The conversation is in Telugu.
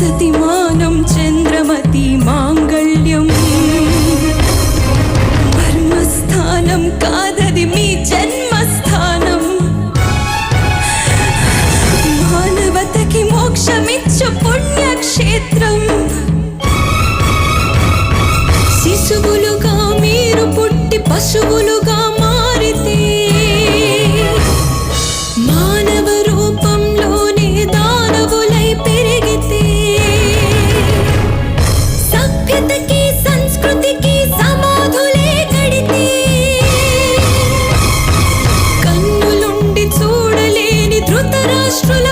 సతిమానం చంద్రమతి మాంగళ్యం. మర్మస్థానం కాదది మీ జన్మస్థానం. మానవతకి మోక్షమిచ్చు పుణ్యక్షేత్రం. శిశువులుగా మీరు పుట్టి పశువులుగా సభ్యతకి సంస్కృతికి సమాధులే కడితే. కన్నులుండి చూడలేని ధృతరాష్ట్రుల